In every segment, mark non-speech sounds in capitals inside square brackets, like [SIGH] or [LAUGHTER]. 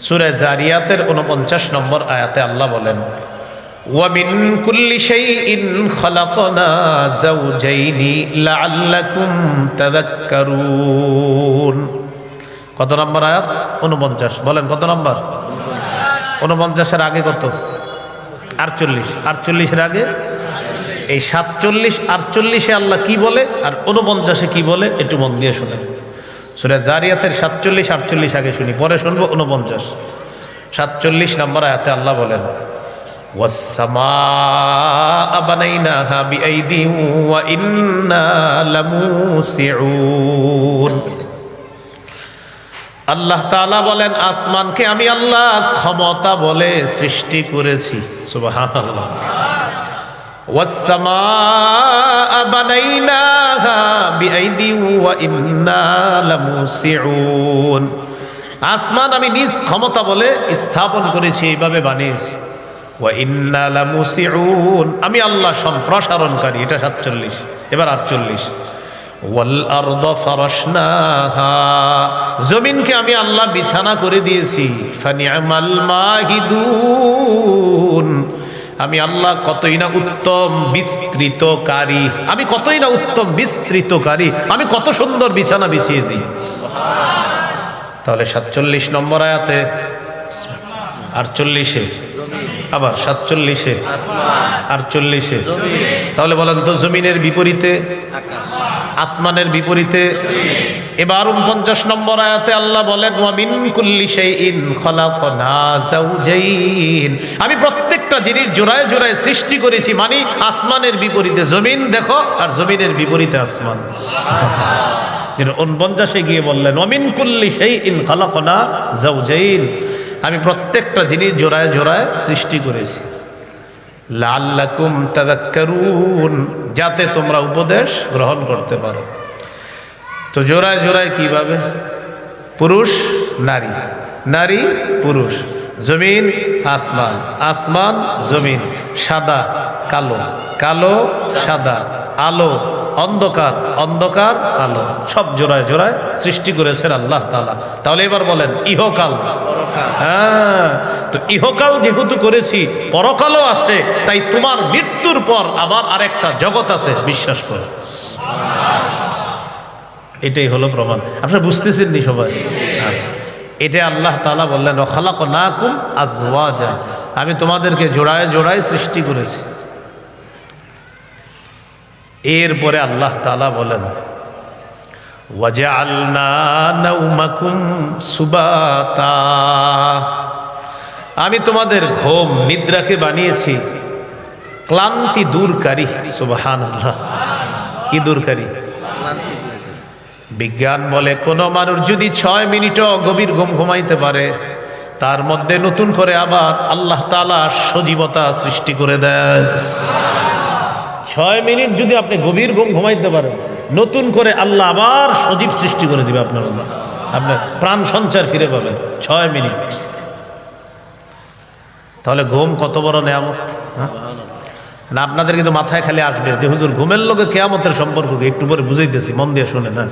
সুরে জারিয়াতের উনপঞ্চাশ নম্বর আয়াতে আল্লাহ বলেন ومن كل شيء خلقنا زوجين لعلكم تذكرون কত নম্বর আয়াত উনপঞ্চাশ বলেন কত নম্বর উনপঞ্চাশের আগে কত আটচল্লিশ আটচল্লিশের আগে এই সাতচল্লিশ আটচল্লিশে আল্লাহ কি বলে আর উনপঞ্চাশে কি বলে একটু মন দিয়ে শুনেন সুরা জারিয়াতের সাতচল্লিশ, আটচল্লিশ আগে শুনি, পরে শুনব উনপঞ্চাশ সাতচল্লিশ নম্বর আয়াতে আল্লাহ বলেন আল্লাহ তালা বলেন, আসমানকে আমি আল্লাহ ক্ষমতা বলে সৃষ্টি করেছি। সুবাহ والسماء بنيناها بأيد وإنا لموسعون আসমান আমি নিজ ক্ষমতা বলে স্থাপন করেছি এইভাবে বানিয়েছি ওয়াইন্না লামুসিউন আমি আল্লাহ সম্প্রসারণকারী এটা সাতচল্লিশ এবার আটচল্লিশ ওয়াল আরদ ফারাশনাহা জমিনকে আমি আল্লাহ বিছানা করে দিয়েছি ফানিআমাল মাহিদুন আমি আল্লাহ কতই না উত্তম বিস্তৃতকারী, আমি কতই না উত্তম বিস্তৃতকারী, আমি কত সুন্দর বিছানা বিছিয়ে দিই। তাহলে সাতচল্লিশ নম্বর আয়াতে আটচল্লিশে আবার সাতচল্লিশে আটচল্লিশে তাহলে বলেন তো জমিনের বিপরীতে আসমানের বিপরীতে। এবার উনপঞ্চাশ নম্বর আয়াতে আল্লাহ বলেন ওয়ামিন কুল্লি শাইইন খলাকনা যাওজাইন। আমি প্রত্যেকটা জিনিস জোড়ায় জোড়ায় সৃষ্টি করেছি মানে আসমানের বিপরীতে। জমিন দেখো, আর জমিনের বিপরীতে আসমান। উনপঞ্চাশে গিয়ে বললেন অমিন কুল্লি সেই ইন খালাকনা জাউজাইন আমি প্রত্যেকটা জিনিস জোড়ায় জোড়ায় সৃষ্টি করেছি। লাল্লাকুম তাদাক্কারুন যাতে তোমরা উপদেশ গ্রহণ করতে পারো। তো জোড়ায় জোড়ায় কীভাবে? পুরুষ, নারী। নারী, পুরুষ। জমিন, আসমান। আসমান, জমিন। সাদা, কালো। কালো, সাদা। আলো, অন্ধকার। অন্ধকার, আলো। সব জোড়ায় জোড়ায় সৃষ্টি করেছেন আল্লাহ তাহলে এবার বলেন, ইহকাল। হ্যাঁ। তো ইহকাল যেহেতু করেছি, পরকালও আছে, তাই তোমার মৃত্যুর পর আবার আরেকটা জগৎ আছে, বিশ্বাস করে। এটাই হলো প্রমাণ। আপনারা বুঝতেছেন নি সবাই? আচ্ছা। এটা আল্লাহ তাআলা বললেন রখালাক না কুম আজওয়াজা। আমি তোমাদেরকে জোড়ায় জোড়ায় সৃষ্টি করেছি। এরপরে আল্লাহ তালা বলেন ওয়াজা নাওমাকুম সুবাতা। আমি তোমাদের ঘোম, নিদ্রাকে বানিয়েছি। ক্লান্তি দূরকারী, সুবহানাল্লাহ। কি দূরকারী? বিজ্ঞান বলে, কোনো মানুষ যদি ছয় মিনিটও গভীর ঘুম ঘুমাইতে পারে, তার মধ্যে নতুন করে আবার আল্লাহ তালা সজীবতা সৃষ্টি করে দেয়। ছয় মিনিট যদি আপনি গভীর ঘুম ঘুমাইতে পারেন, নতুন করে আল্লাহ আবার সজীব সৃষ্টি করে দিবে আপনার আপনার প্রাণ সঞ্চার ফিরে পাবেন। ছয় মিনিট। তাহলে ঘুম কত বড় নেয়ামত হ্যাঁ? না, আপনাদের কিন্তু মাথায় খালি আসবে যে হুজুর, ঘুমের লোকে কেয়ামতের সম্পর্ক কি? একটু পরে বুঝাইতেছি, মন দিয়ে শুনে না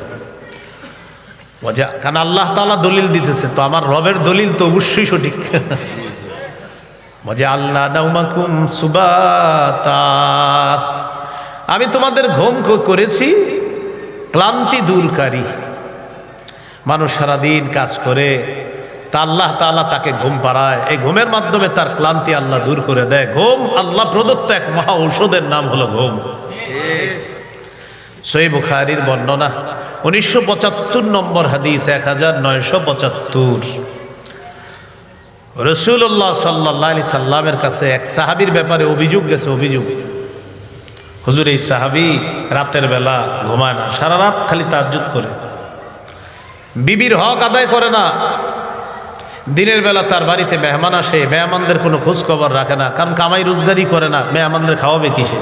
মজা কারণ আল্লাহ তাআলা দলিল দিতেছে, তো আমার রবের দলিল তো অবশ্যই সঠিক মজা আল্লাহ নাউমাকুম সুবাতা আমি তোমাদের ঘুম করেছি, ক্লান্তি দূরকারী মানুষ সারাদিন কাজ করে তা আল্লাহ তাআলা তাকে ঘুম পাড়ায়। এই ঘুমের মাধ্যমে তার ক্লান্তি আল্লাহ দূর করে দেয়। ঘুম আল্লাহ প্রদত্ত এক মহা ঔষধের নাম হলো ঘুম। সই বুখারির বর্ণনা, উনিশশো পঁচাত্তর নম্বর হাদিস, এক হাজার নয়শো পঁচাত্তর। রসুল্লাহ সাল্লাহ সাল্লামের কাছে এক সাহাবির ব্যাপারে অভিযোগ গেছে, অভিযোগ। হুজুর, এই সাহাবি রাতের বেলা ঘুমায় না, সারা রাত খালি তাজ্জুদ করে। বিবির হক আদায় করে না দিনের বেলা তার বাড়িতে মেহমান আসে, মেহমানদের কোনো খোঁজ খবর রাখে না, কারণ কামাই রোজগারি করে না, মেহমানদের খাওয়াবে কিসে?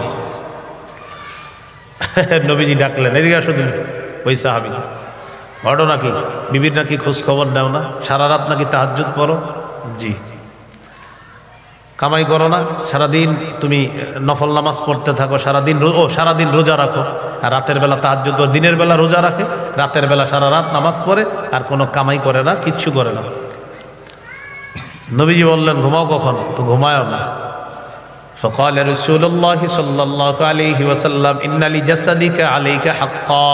[LAUGHS] নবীজি ডাকলেন, এদিকে আসো তুমি, ওই সাহাবি। ঘটনা কি বিবির নাকি খোঁজ খবর না? সারা রাত নাকি তাহাজ্জুদ পড়ো? জি। কামাই করো না, সারাদিন তুমি নফল নামাজ পড়তে থাকো, সারাদিন ও, সারাদিন রোজা রাখো। আর রাতের বেলা তাহাজ্জুদ ও দিনের বেলা রোজা রাখে, রাতের বেলা সারা রাত নামাজ পড়ে, আর কোনো কামাই করে না, কিচ্ছু করে না। নবীজি বললেন ঘুমাও কখন তো ঘুমায়ও না فقال رسول الله صلى الله عليه وسلم ان لجسدك عليك حقا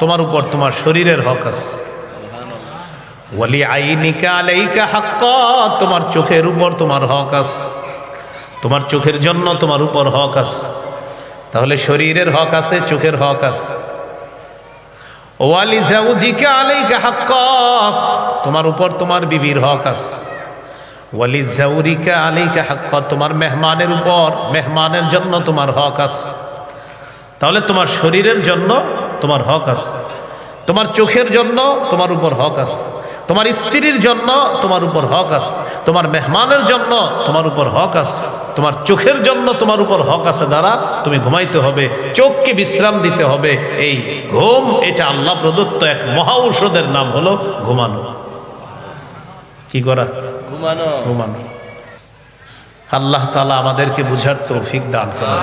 তোমার উপর তোমার শরীরের হক আছে ওয়ালি আইনিকা আলাইকা হাক্কা তোমার চোখের উপর তোমার হক আছে তোমার চোখের জন্য তোমার উপর হক আছে তাহলে শরীরের হক আছে চোখের হক আছে ওয়ালি জাউজিকা আলাইকা হাক্কা তোমার উপর তোমার বিবির হক আছে ওয়ালি জাউরিকা আলাইকা হাক্কা, তোমার মেহমানের উপর, মেহমানের জন্য তোমার হক আছে। তাহলে তোমার শরীরের জন্য তোমার হক আছে। তোমার চোখের জন্য তোমার উপর হক আছে। তোমার স্ত্রীর জন্য তোমার উপর হক আছে। তোমার মেহমানের জন্য তোমার উপর হক আছে। তোমার চোখের জন্য তোমার উপর হক আছে। দ্বারা তুমি ঘুমাইতে হবে, চোখকে বিশ্রাম দিতে হবে। এই ঘুম, এটা আল্লাহ প্রদত্ত এক মহা ঔষধের নাম হলো ঘুমানো। কি করা? ঘুমানো। ঘুমানো। আল্লাহ তালা আমাদেরকে বুঝার তৌফিক দান করেন।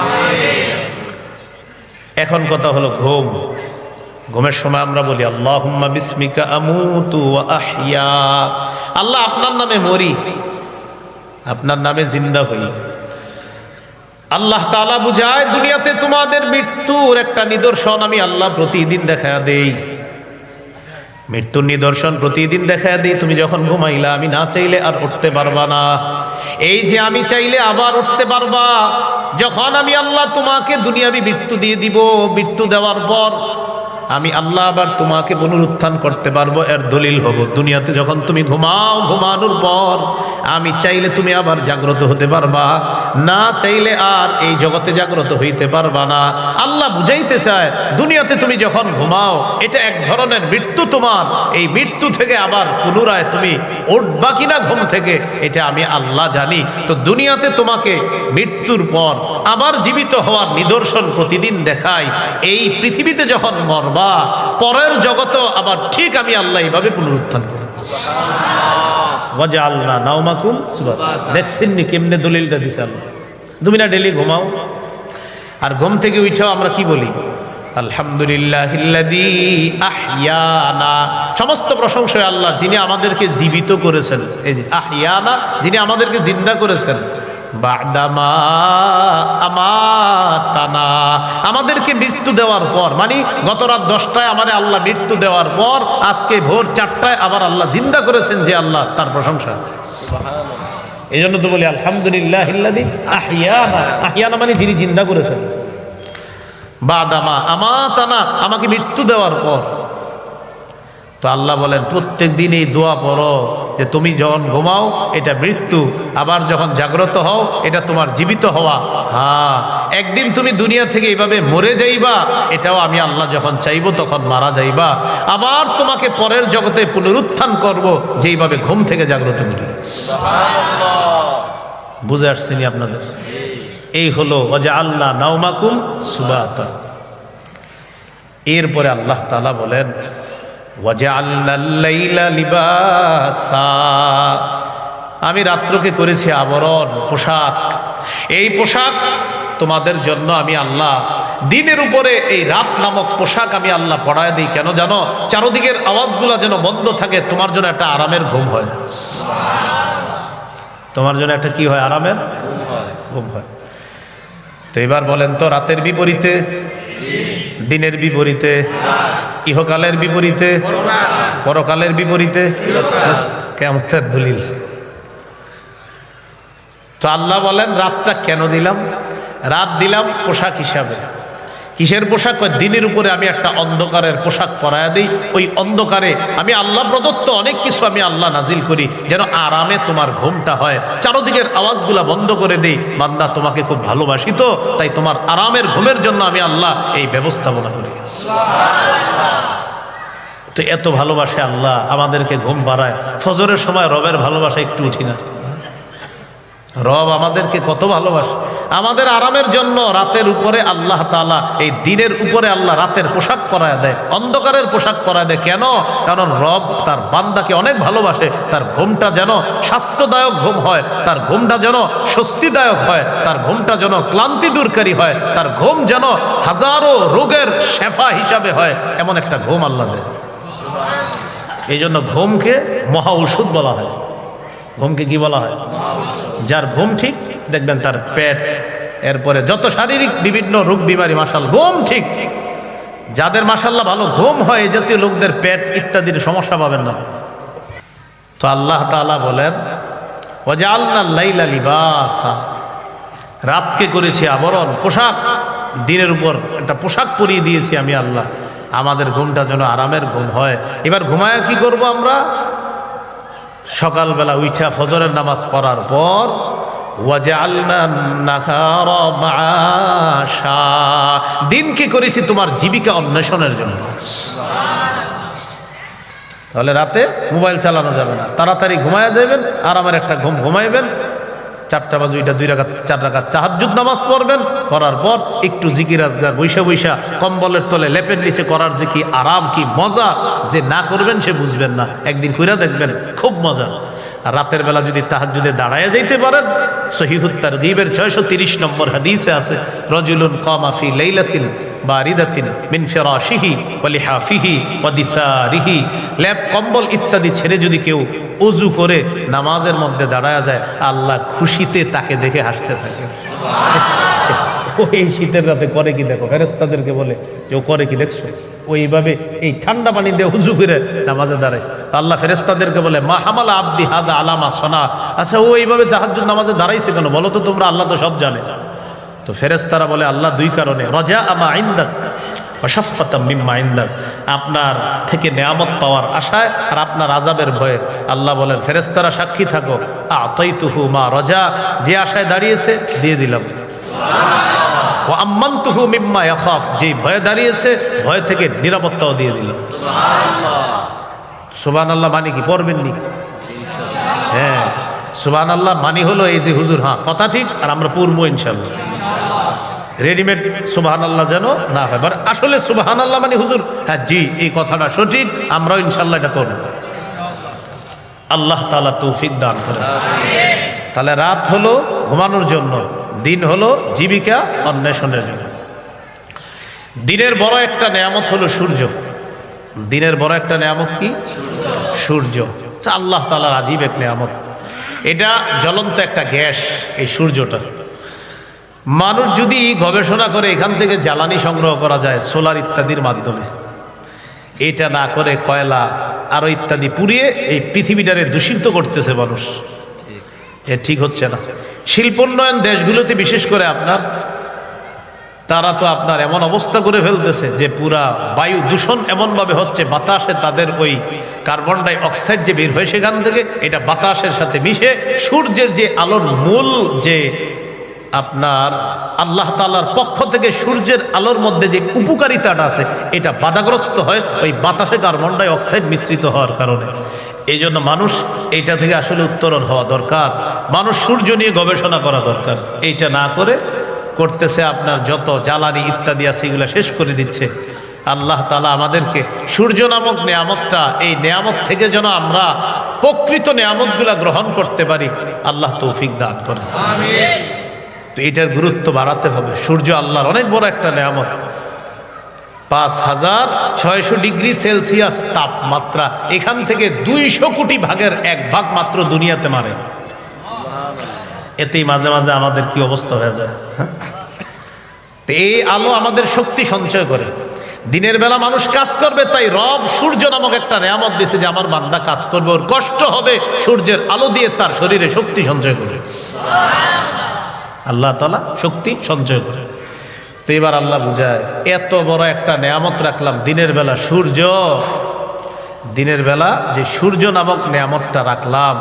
এখন কথা হলো ঘুম। ঘুমের সময় আমরা বলি আল্লাহ বিস্মিকা আমুতু আহিয়া আল্লাহ আপনার নামে মরি আপনার নামে জিন্দা হই। আল্লাহ তালা বুঝায় দুনিয়াতে তোমাদের মৃত্যুর একটা নিদর্শন আমি আল্লাহ প্রতিদিন দেখা দেই। মৃত্যুর নিদর্শন প্রতিদিন দেখা দিই, তুমি যখন ঘুমাইলা, আমি না চাইলে আর উঠতে পারবা না। এই যে আমি চাইলে আবার উঠতে পারবা, যখন আমি আল্লাহ তোমাকে দুনিয়াবি মৃত্যু দিয়ে দিব, মৃত্যু দেওয়ার পর আমি আল্লাহ আবার তোমাকে পুনরুত্থান করতে পারব, এর দলিল হব। দুনিয়াতে যখন তুমি ঘুমাও, ঘুমানোর পর আমি চাইলে তুমি আবার জাগ্রত হতে পারবা, না চাইলে আর এই জগতে জাগ্রত হইতে পারবা না। আল্লাহ বুঝাইতে চায়, দুনিয়াতে তুমি যখন ঘুমাও, এটা এক ধরনের মৃত্যু তোমার। এই মৃত্যু থেকে আবার পুনরায় তুমি উঠবা কিনা ঘুম থেকে, এটা আমি আল্লাহ জানি। তো দুনিয়াতে তোমাকে মৃত্যুর পর আবার জীবিত হওয়ার নিদর্শন প্রতিদিন দেখায় এই পৃথিবীতে যখন মরবা পরের জগতেও আবার ঠিক আমি আল্লাহ এইভাবে পুনরুত্থান করি মজা আল্লাহ নাওমাকুম দেখছেন নি কেমনে দলিলটা দিছে আল্লাহ? তুমি না ডেলি ঘুমাও? আর ঘুম থেকে উঠাও আমরা কি বলি? আলহামদুলিল্লাহ আহিয়ানা। সমস্ত প্রশংসা আল্লাহ যিনি আমাদেরকে জীবিত করেছেন এই যে আহিয়ানা যিনি আমাদেরকে জিন্দা করেছেন বাদামা আমাতানা। আমাদেরকে মৃত্যু দেওয়ার পর মানে গত রাত দশটায় আমাদের আল্লাহ মৃত্যু দেওয়ার পর আজকে ভোর চারটায় আবার আল্লাহ জিন্দা করেছেন যে আল্লাহ তার প্রশংসা। এই জন্য তো বলি আলহামদুলিল্লাহ আহিয়ানা আহিয়ানা মানে যিনি জিন্দা করেছেন। বাদামা আমাতানা আমাকে মৃত্যু দেওয়ার পর। তো আল্লাহ বলেন প্রত্যেক দিন এই দোয়া পড়ো। যে তুমি যখন ঘুমাও, এটা মৃত্যু। আবার যখন জাগ্রত হও, এটা তোমার জীবিত হওয়া। হ্যাঁ একদিন তুমি দুনিয়া থেকে এইভাবে মরে যাইবা, এটাও আমি আল্লাহ যখন চাইব, তখন মারা যাইবা। আবার তোমাকে পরের জগতে পুনরুত্থান করব, যেইভাবে ঘুম থেকে জাগ্রত করি। বুঝে আসছিনি আপনাদের? এই হলো অজা আল্লাহ নাওমাকুম সুবাত। এরপরে আল্লাহ তালা বলেন আমি রাত্রকে করেছি আবরণ, পোশাক। এই পোশাক তোমাদের জন্য আমি আল্লাহ। দিনের উপরে এই রাত নামক পোশাক আমি আল্লাহ পড়ায় দিই। কেন জানো? চারদিকের আওয়াজগুলো যেন বন্ধ থাকে, তোমার জন্য একটা আরামের ঘুম হয়। তোমার জন্য একটা কি হয়? আরামের ঘুম হয়। তো এবার বলেন তো, রাতের বিপরীতে? দিনের বিপরীতে? ইহকালের বিপরীতে, পরকালের বিপরীতে কেমতের দলিল। তো আল্লাহ বলেন, রাতটা কেন দিলাম? রাত দিলাম পোশাক হিসাবে। কিসের পোশাক? কয়, দিনের উপরে আমি একটা অন্ধকারের পোশাক পরায়া দিই। ওই অন্ধকারে আমি আল্লাহ প্রদত্ত অনেক কিছু আমি আল্লাহ নাজিল করি, যেন আরামে তোমার ঘুমটা হয়। চারোদিকের আওয়াজগুলা বন্ধ করে দিই, বান্দা তোমাকে খুব ভালোবাসি তো, তাই তোমার আরামের ঘুমের জন্য আমি আল্লাহ এই ব্যবস্থাপনা করি। তো এত ভালোবাসে আল্লাহ, আমাদেরকে ঘুম পাড়ায় ফজরের সময় রবের ভালোবাসা একটু উঠি না। রব আমাদেরকে কত ভালোবাসে। আমাদের আরামের জন্য রাতের উপরে আল্লাহ তালা এই দিনের উপরে আল্লাহ রাতের পোশাক পরায় দেয়, অন্ধকারের পোশাক পরায় দেয়। কেন? কারণ রব তার বান্দাকে অনেক ভালোবাসে, তার ঘুমটা যেন স্বাস্থ্যদায়ক ঘুম হয়, তার ঘুমটা যেন স্বস্তিদায়ক হয়, তার ঘুমটা যেন ক্লান্তি দূরকারী হয়, তার ঘুম যেন হাজারো রোগের শেফা হিসাবে হয়, এমন একটা ঘুম আল্লাহ দেয়। এই জন্য ঘুমকে মহা ঔষধ বলা হয়। ঘুমকে কি বলা হয়? যার ঘুম ঠিক, দেখবেন তার পেট। এরপরে যত শারীরিক বিভিন্ন রোগ বিমারি মাসাল ঘুম ঠিক। যাদের মাসাল্লাহ ভালো ঘুম হয় জাতীয় লোকদের পেট ইত্যাদির সমস্যা পাবেন না। তো আল্লাহ তাআলা বলেন রাতকে করেছি আবরণ, পোশাক। দিনের উপর একটা পোশাক পরিয়ে দিয়েছি আমি আল্লাহ। আমাদের ঘুমটা যেন আরামের ঘুম হয়। এবার ঘুমায় কি করব আমরা? সকালবেলা উঠা ফজরের নামাজ পড়ার পর দিনকে করেছি তোমার জীবিকা অন্বেষণের জন্য। তাহলে রাতে মোবাইল চালানো যাবে না। তাড়াতাড়ি ঘুমায়া যাবেন আমার একটা ঘুম ঘুমাইবেন। চারটা বাজু এটা দুই রাখাত চার রাখাত চাহাজুদ নামাজ পড়বেন, পড়ার পর একটু জিকির আজগার বৈশা বৈশা কম্বলের তলে লেপের নিচে করার যে কি আরাম, কি মজা যে না করবেন সে বুঝবেন না। একদিন কইরা দেখবেন, খুব মজা। রাতের বেলা যদি তাহাজুদে দাঁড়ায় যাইতে পারেন সহিহুত্তার গিবের ছয়শো তিরিশ নম্বর হাদিসে আছে, রজুলুন কমাফি লাইলাতিন কম্বল ইত্যাদি ছেড়ে যদি কেউ অজু করে নামাজের মধ্যে দাঁড়ায় যায়, আল্লাহ খুশিতে তাকে দেখে হাসতে থাকে। [LAUGHS] ও এই শীতের রাতে করে কি দেখো? ফেরেস্তাদেরকে বলে যে করে কি দেখছ? ওইভাবে এই ঠান্ডা পানি দিয়ে উজু করে নামাজে দাঁড়ায়। আল্লাহ ফেরেস্তাদেরকে বলে মা হামালা আব্দি হাদা আলামা সোনা। আচ্ছা ও এইভাবে জাহাজ নামাজে দাঁড়াইছে কেন? বলো তো তোমরা, আল্লাহ তো সব জানে। তো ফেরেস্তারা বলে, আল্লাহ দুই কারণে, রজা আমা আইন্দাক আপনার থেকে নেয়ামত পাওয়ার আশায় আর আপনার আজাবের ভয়ে আল্লাহ বলেন ফেরেস্তারা সাক্ষী থাকো আতৈতুহু মা রজা। যে আশায় দাঁড়িয়েছে, দিয়ে দিলাম। ও আম্মান্তুহু মিম্মা ইয়াখাফ। যেই ভয়ে দাঁড়িয়েছে ভয় থেকে নিরাপত্তাও দিয়ে দিল। সুবান আল্লাহ মানে কি? পড়বেন নি হ্যাঁ। সুবান আল্লাহ মানি হলো এই যে হুজুর হ্যাঁ কথা ঠিক আর আমরা পূর্ব ইনশাল্লাহ রেডিমেড সুবাহান আল্লাহ যেন না হয়। বাট আসলে সুবাহান আল্লাহ মানে হুজুর হ্যাঁ জি এই কথাটা সঠিক আমরাও ইনশাল্লাহ এটা করব। আল্লাহ তালা তৌফিক দান করে তাহলে রাত হলো ঘুমানোর জন্য। দিন হলো জীবিকা অন্বেষণের জন্য। দিনের বড় একটা নেয়ামত হলো সূর্য। দিনের বড় একটা নেয়ামত কি? সূর্য। আল্লাহ তালার আজীব এক নেয়ামত। এটা জ্বলন্ত একটা গ্যাস এই সূর্যটা মানুষ যদি গবেষণা করে এখান থেকে জ্বালানি সংগ্রহ করা যায়, সোলার ইত্যাদির মাধ্যমে। এটা না করে কয়লা আরও ইত্যাদি পুড়িয়ে এই পৃথিবীটারে দূষিত করতেছে মানুষ। এ ঠিক হচ্ছে না। শিল্পোন্নয়ন দেশগুলোতে, বিশেষ করে আপনার, তারা তো আপনার এমন অবস্থা করে ফেলতেছে যে পুরা বায়ু দূষণ এমনভাবে হচ্ছে, বাতাসে তাদের ওই কার্বন ডাই অক্সাইড যে বের হয় সেখান থেকে, এটা বাতাসের সাথে মিশে, সূর্যের যে আলোর মূল যে আপনার আল্লাহ তালার পক্ষ থেকে সূর্যের আলোর মধ্যে যে উপকারিতাটা আছে, এটা বাধাগ্রস্ত হয়, ওই বাতাসে কার্বন ডাই অক্সাইড মিশ্রিত হওয়ার কারণে। এই জন্য মানুষ এইটা থেকে আসলে উত্তরণ হওয়া দরকার। মানুষ সূর্য নিয়ে গবেষণা করা দরকার। এইটা না করে করতেছে আপনার যত জ্বালানি ইত্যাদি আছে এগুলো শেষ করে দিচ্ছে। আল্লাহ তালা আমাদেরকে সূর্য নামক নেয়ামতটা এই নেয়ামত থেকে যেন আমরা প্রকৃত নেয়ামতগুলা গ্রহণ করতে পারি আল্লাহ তৌফিক দান করে তো এটার গুরুত্ব বাড়াতে হবে। সূর্য আল্লাহর অনেক বড় একটা নেয়ামত। পাঁচ হাজার ছয়শো ডিগ্রি সেলসিয়াস তাপমাত্রা। এখান থেকে দুইশো কোটি ভাগের এক ভাগ মাত্র দুনিয়াতে মারে। এতেই মাঝে মাঝে আমাদের কি অবস্থা হয়ে যায়? তো এই আলো আমাদের শক্তি সঞ্চয় করে। দিনের বেলা মানুষ কাজ করবে তাই রব সূর্য নামক একটা নেয়ামত দিয়েছে যে আমার বান্দা কাজ করবে ওর কষ্ট হবে। সূর্যের আলো দিয়ে তার শরীরে শক্তি সঞ্চয় করে। আল্লাহ তালা শক্তি সঞ্চয় করে। তো এবার আল্লাহ বুঝায়, এত বড় একটা নেয়ামত রাখলাম, দিনের বেলা সূর্য, দিনের বেলা যে সূর্য নামক নেয়ামতটা রাখলাম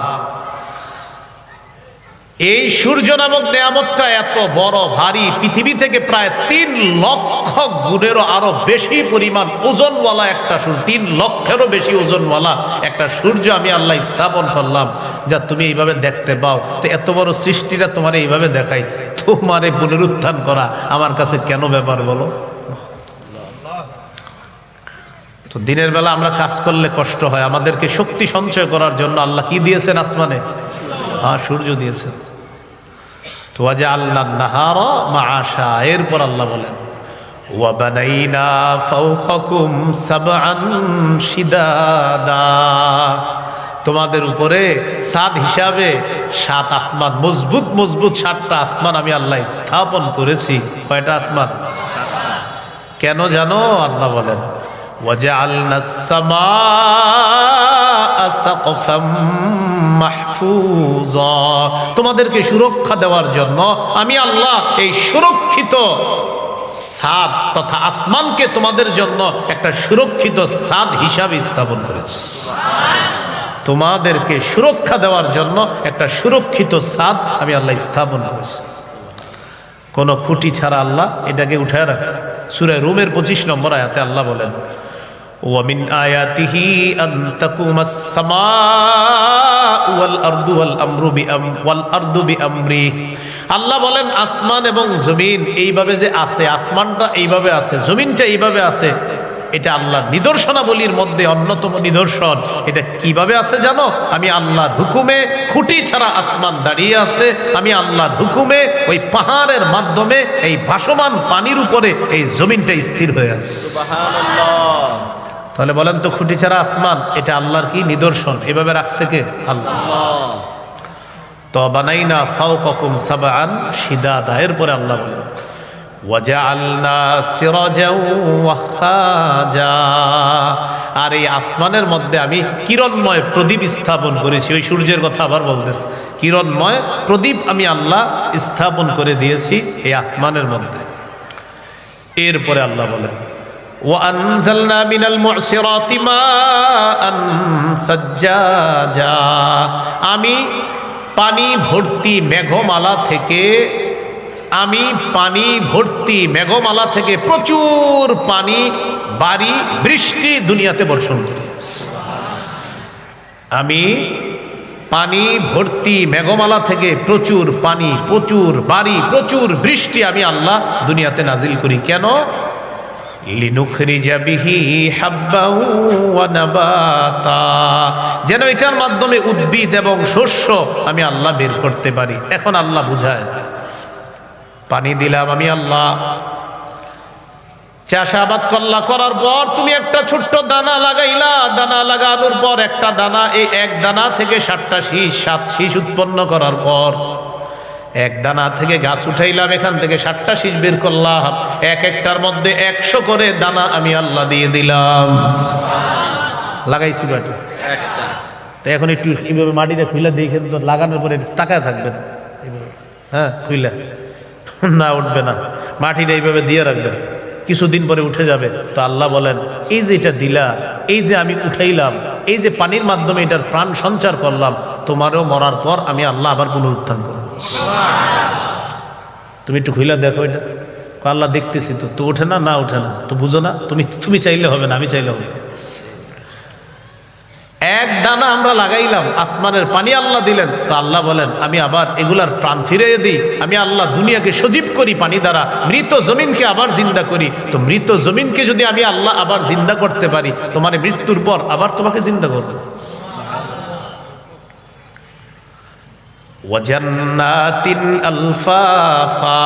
এই সূর্য নামক নেয়ামতটা এত বড়, ভারী পৃথিবী থেকে প্রায় তিন লক্ষ গুণেরও আরও বেশি পরিমাণ ওজনওয়ালা একটা সূর্য, তিন লক্ষেরও বেশি ওজনওয়ালা একটা সূর্য আমি আল্লাহ স্থাপন করলাম। যা তুমি এইভাবে দেখতে পাও, তো এত বড় সৃষ্টিটা তোমার এইভাবে দেখাই। তোমারে পুনরুত্থান করা আমার কাছে কেন ব্যাপার বলো? তো দিনের বেলা আমরা কাজ করলে কষ্ট হয়, আমাদেরকে শক্তি সঞ্চয় করার জন্য আল্লাহ কি দিয়েছেন আসমানে? হ্যাঁ সূর্য দিয়েছেন। তো আল্লাহ নাহার মা এরপর আল্লাহ বলেন, ওয়াবানাইনা ফাউকাকুম সাবআন শিদাদা। তোমাদের উপরে সাত হিসাবে সাত আসমান, মজবুত মজবুত সাতটা আসমান আমি আল্লাহ স্থাপন করেছি। কয়টা আসমান? কেন জানো? আল্লাহ বলেন ওয়াজা আল্লাহ সামা মাহফুজা। তোমাদেরকে সুরক্ষা দেওয়ার জন্য আমি আল্লাহ এই সুরক্ষিত সাদ তথা আসমানকে তোমাদের জন্য একটা সুরক্ষিত সাদ হিসাবে স্থাপন করেছি। তোমাদেরকে সুরক্ষা দেওয়ার জন্য একটা সুরক্ষিত সাদ আমি আল্লাহ স্থাপন করেছি। কোনো খুঁটি ছাড়া আল্লাহ এটাকে উঠে রাখছে। সুরে রুমের পঁচিশ নম্বর আয়াতে আল্লাহ বলেন ওয়ামিন আয়াতিহি আন্তকুমাস সামা আল্লাহ বলেন, আসমান এবং জমিন এইভাবে যে আছে, আসমানটা এইভাবে আছে, জমিনটা এইভাবে আছে, এটা আল্লাহর নিদর্শনাবলীর মধ্যে অন্যতম নিদর্শন। এটা কীভাবে আছে জানো? আমি আল্লাহর হুকুমে খুঁটি ছাড়া আসমান দাঁড়িয়ে আছে, আমি আল্লাহর হুকুমে ওই পাহাড়ের মাধ্যমে, এই ভাসমান পানির উপরে এই জমিনটা স্থির হয়ে আছে। তাহলে বলেন তো খুঁটি ছাড়া আসমান, এটা আল্লাহর কি নিদর্শন? এভাবে রাখছে কে? আল্লাহ। তো বানাই না ফাও ককুম সাবান সিদাদা এরপরে আল্লাহ বলেন আর এই আসমানের মধ্যে আমি কিরণময় প্রদীপ স্থাপন করেছি। ওই সূর্যের কথা আবার বলতেছে, কিরণময় প্রদীপ আমি আল্লাহ স্থাপন করে দিয়েছি এই আসমানের মধ্যে। এরপরে আল্লাহ বলেন وأنزلنا من المعصرات ماء ثجاجا আমি পানি ভর্তি মেঘমালা থেকে আমি পানি ভর্তি মেঘমালা থেকে প্রচুর পানি বাড়ি বৃষ্টি দুনিয়াতে বর্ষণ করি আমি পানি ভর্তি মেঘমালা থেকে প্রচুর পানি প্রচুর বাড়ি প্রচুর বৃষ্টি আমি আল্লাহ দুনিয়াতে নাজিল করি কেন যেন এটার মাধ্যমে উদ্ভিদ এবং শস্য আমি আল্লাহ বের করতে পারি। এখন আল্লাহ বুঝায়, পানি দিলাম আমি আল্লাহ। চাষাবাদ করলা করার পর তুমি একটা ছোট্ট দানা লাগাইলা। দানা লাগানোর পর একটা দানা, এই এক দানা থেকে সাতটা শীষ, সাত শীষ উৎপন্ন করার পর এক দানা থেকে গাছ উঠাইলাম এখান থেকে সাতটা শীষ বের করলাম। এক একটার মধ্যে একশো করে দানা আমি আল্লাহ দিয়ে দিলাম। লাগাইছি বাটি তো এখন একটু এইভাবে মাটিটা খুইলা দেখে তো লাগানোর পরে তাকায় থাকবেন। হ্যাঁ খুইলা। না উঠবে না। মাটিটা এইভাবে দিয়ে রাখবেন। কিছুদিন পরে উঠে যাবে। তো আল্লাহ বলেন এই যে এটা দিলা এই যে আমি উঠাইলাম এই যে পানির মাধ্যমে এটার প্রাণ সঞ্চার করলাম তোমারও মরার পর আমি আল্লাহ আবার পুনরুত্থান করব। তুমি একটু খুইলা দেখো এটা। আল্লাহ দেখতেছি তো তো ওঠে না না ওঠে না? তো বুঝো না, তুমি তুমি চাইলে হবে না, আমি চাইলে হবে। এক দানা আমরা লাগাইলাম, আসমানের পানি আল্লাহ দিলেন। তো আল্লাহ বলেন, আমি আবার এগুলার প্রাণ ফিরিয়ে দিই। আমি আল্লাহ দুনিয়াকে সজীব করি পানি দ্বারা, মৃত জমিনকে আবার জিন্দা করি। তো মৃত জমিনকে যদি আমি আল্লাহ আবার জিন্দা করতে পারি, তোমার মৃত্যুর পর আবার তোমাকে জিন্দা করব। আলফাফা।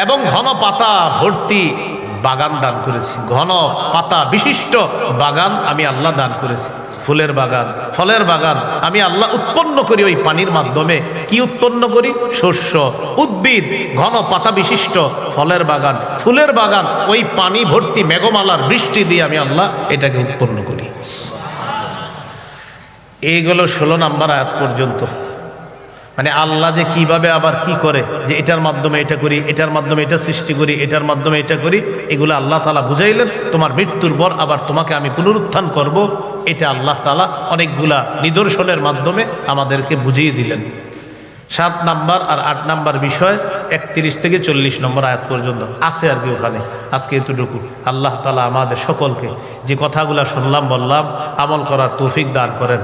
এবং ঘন পাতা ভর্তি বাগান দান করেছি। ঘন পাতা বিশিষ্ট বাগান আমি আল্লাহ দান করেছি। ফুলের বাগান, ফলের বাগান আমি আল্লাহ উৎপন্ন করি ওই পানির মাধ্যমে। কি উৎপন্ন করি? শস্য, উদ্ভিদ, ঘন পাতা বিশিষ্ট ফলের বাগান। ফুলের বাগান, ওই পানি ভর্তি মেঘমালার বৃষ্টি দিয়ে আমি আল্লাহ এটাকে উৎপন্ন করি। এইগুলো ষোলো নাম্বার আয়াত পর্যন্ত। মানে আল্লাহ যে কীভাবে আবার কি করে, যে এটার মাধ্যমে এটা করি, এটার মাধ্যমে এটা সৃষ্টি করি, এটার মাধ্যমে এটা করি, এগুলো আল্লাহ তালা বুঝাইলেন, তোমার মৃত্যুর পর আবার তোমাকে আমি পুনরুত্থান করব। এটা আল্লাহ তালা অনেকগুলা নিদর্শনের মাধ্যমে আমাদেরকে বুঝিয়ে দিলেন। সাত নাম্বার আর আট নাম্বার বিষয়, একত্রিশ থেকে চল্লিশ নম্বর আয়াত পর্যন্ত। আছে আর কি ওখানে। আজকে এতটুকু। আল্লাহ তালা আমাদের সকলকে যে কথাগুলা শুনলাম, বললাম, আমল করার তৌফিক দান করেন।